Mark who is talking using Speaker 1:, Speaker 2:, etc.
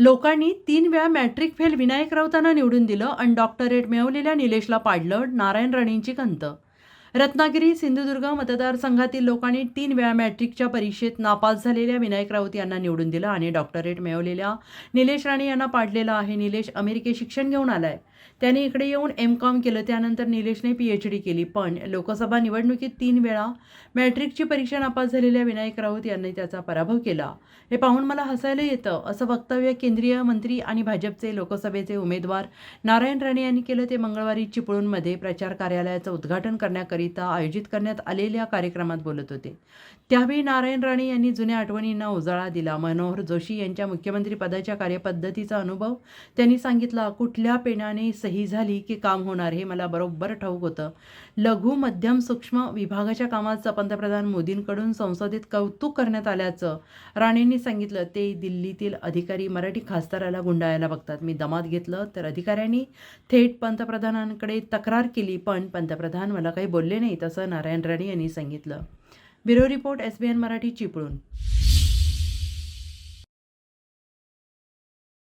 Speaker 1: लोकांनी तीन वेळा मॅट्रिक फेल विनायक राऊतांना निवडून दिलं आणि डॉक्टरेट मिळवलेल्या निलेशला पाडलं नारायण राणेंची खंत रत्नागिरी सिंधुदुर्ग मतदारसंघातील लोकांनी तीन वेळा मॅट्रिकच्या परीक्षेत नापास झालेल्या विनायक राऊत यांना निवडून दिलं आणि डॉक्टरेट मिळवलेल्या निलेश राणे यांना पाडलेलं आहे. निलेश अमेरिकेत शिक्षण घेऊन आलाय. त्याने इकडे येऊन एम कॉम केलं. त्यानंतर निलेशने पी एच डी केली. पण लोकसभा निवडणुकीत तीन वेळा मॅट्रिकची परीक्षा नापास झालेल्या विनायक राऊत यांनी त्याचा पराभव केला. हे पाहून मला हसायला येतं असं वक्तव्य केंद्रीय मंत्री आणि भाजपचे लोकसभेचे उमेदवार नारायण राणे यांनी केलं. ते मंगळवारी चिपळूणमध्ये प्रचार कार्यालयाचं उद्घाटन करण्याकरिता आयोजित करण्यात आलेल्या कार्यक्रमात बोलत होते. त्यावेळी नारायण राणे यांनी जुन्या आठवणींना उजाळा दिला. मनोहर जोशी यांच्या मुख्यमंत्री पदाच्या कार्यपद्धतीचा अनुभव त्यांनी सांगितला कुठल्या पेनाने सही झाली की काम होणार हे मला बरोबर ठाऊक होतं. लघु मध्यम सूक्ष्म विभागाच्या कामाचं पंतप्रधान मोदींकडून संसदेत कौतुक करण्यात आल्याचं राणेंनी सांगितलं. ते दिल्लीतील अधिकारी मराठी खासदाराला गुंडाळायला बघतात. मी दमात घेतलं तर अधिकाऱ्यांनी थेट पंतप्रधानांकडे तक्रार केली पण पंतप्रधान मला काही बोलले नाही तसं नारायण राणे यांनी सांगितलं. Bureau report S B N Marathi Chiplun.